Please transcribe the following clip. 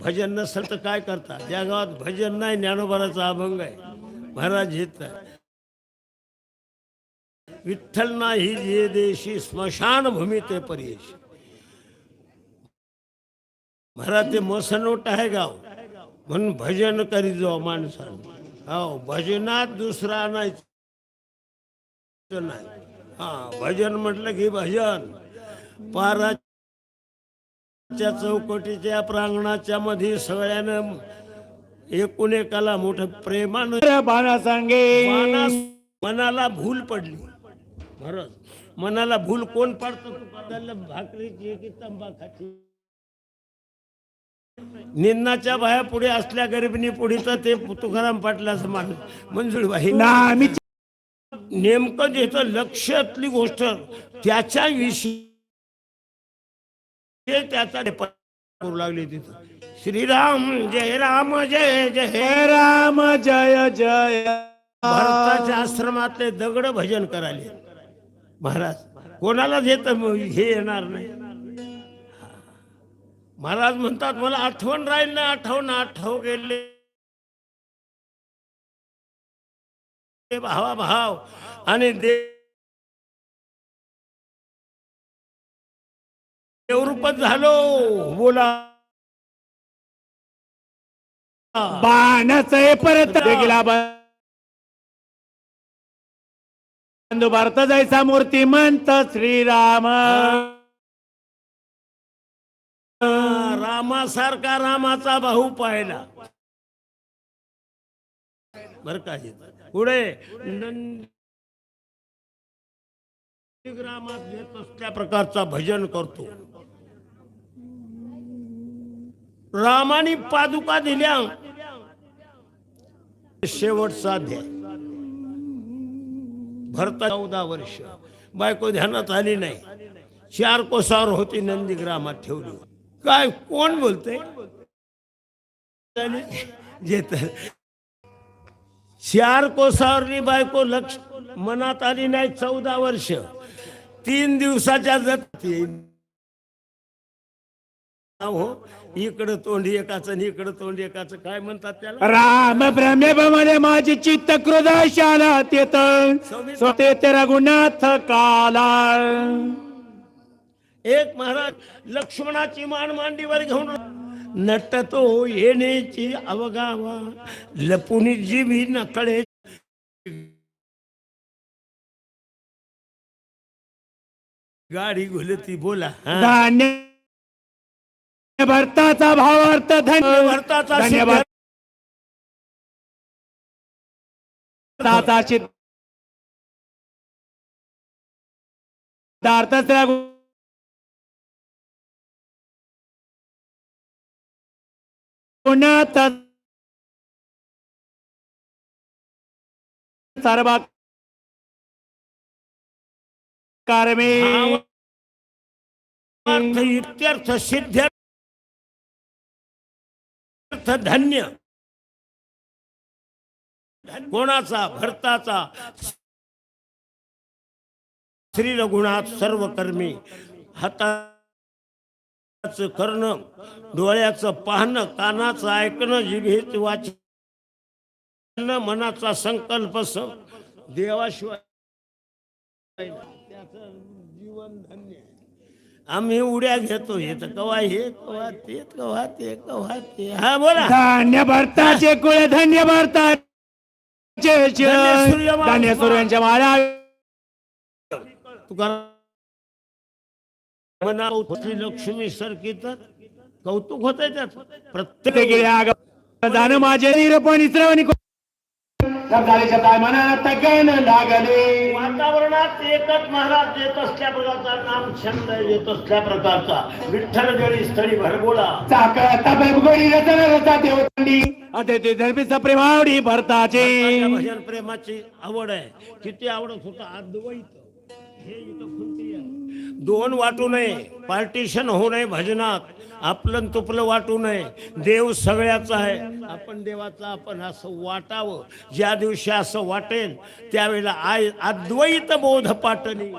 भजन नसेल तर काय करता? ज्या गावात भजन नाही ज्ञानोबाराचा अभंग आहे. महाराज येत विठ्ठल नाही जे देशी स्मशान भूमी ते परेश. महाराज ते मसनोट आहे गाव. म्हणून भजन करीत जाऊ माणसानं. हो भजनात दुसरा नाही. हा भजन म्हटलं की भजन. पाराच्या चौकटीच्या प्रांगणाच्या मध्ये सगळ्यानं एकूण एकाला मोठं प्रेमानं बाणा सांगे. मनाला भूल पडली. महाराज मनाला भूल कोण पडतो? भाकरीची की तंबाखाची. निन्नाच्या बाया पुढे असल्या गरिबीनी पुढे तर ते तुकाराम पाटलाचं माणूस. मंजुळबाई नामी नेमकं ज्याचं लक्षातली गोष्ट त्याच्या विषयी त्याचा करू लागले तिथं. श्रीराम जय राम जय जय. राम जय जय. भरताच्या आश्रमातले दगड भजन करायले. महाराज कोणालाच येत हे येणार नाही? महाराज म्हणतात मला आठवण राहील ना आठवण आठव गेले. भावा भाव. आणि दे देवरूपच झालो. बोला. बाणच परत. गेला बंधू भारत जायचा मूर्तिमंत श्रीराम. रामासारखा रामाचा भाऊ पाहिला. बर का? पुढे. नंदीग्रामात घेत असल्या प्रकारचा भजन करतो. रामाने पादुका दिल्या. शेवटचा अध्याय भरता चौदा वर्ष. बायको ध्यानात आली नाही. चार कोसावर होती नंदीग्रामात ठेवली. काय कोण बोलते जेत चार कोसावरली बायको लक्ष मनात आली नाही चौदा वर्ष. तीन दिवसाच्या जत. हो इकडं तोंड एकाचं आणि इकडं तोंड एकाचं. काय म्हणतात त्याला? राम भ्रमे म्हणे माझी चित्त क्रोध शाला तेत स्वते तेरा गुणाथ काला. एक महाराज लक्ष्मणाची मान मांडीवर घेऊन नटतो येण्याची अवगावा. लपुनी जीवी नकळे गाडी घुलती बोला. धान्य भरताचा धन्य भरताचा धन्य सिद्ध- भरताचा सिद्धार्थ तेरा गुणाथ सर्व कर्मे इत्यर्थ सिद्ध धन्य. कोणाचा भरताचा श्री रघुनाथ सर्व कर्मी हाताच करणं डोळ्याचं पाहणं कानाचं ऐकणं जिभेचं वाचन मनाचा संकल्प देवाशिवाय त्याचं जीवन धन्य आहे. आम्ही उड्या घेतो हे तर कवा हे कवा ते कवा ते कवा ते. हा बोला. धान्य भरताचे कुळ धन्य भरताचे धन्य सूर्यांच्या माळा. तुका मना श्री लक्ष्मी सारखी तर कौतुक होत त्यात ते प्रत्येक गेले आग दान माझे निरपणी श्रवणी झाल्याच्या मनात गण लागले. वातावरणात एकच महाराज येत असल्या प्रकारचा नाम छंद येत असल्या प्रकारचा. विठ्ठल जळी स्थळी भरबोला चाक तबगोडी रचना रचा देवतंडी अते ते धर्मीचा प्रेमावडी भरताचे. भजन प्रेमाची आवड आहे. किती आवडत होतं? अद्वैत हे इथं खुंटी आहे. दोन वाटू नये पार्टिशन होऊ नये भजनात आपलं तुपलं वाटू नये. देव सगळ्याचा आहे. आपण देवाचा आपण असं वाटावं. ज्या दिवशी असं वाटेल त्यावेळेला आय अद्वैत बोध पाटणी.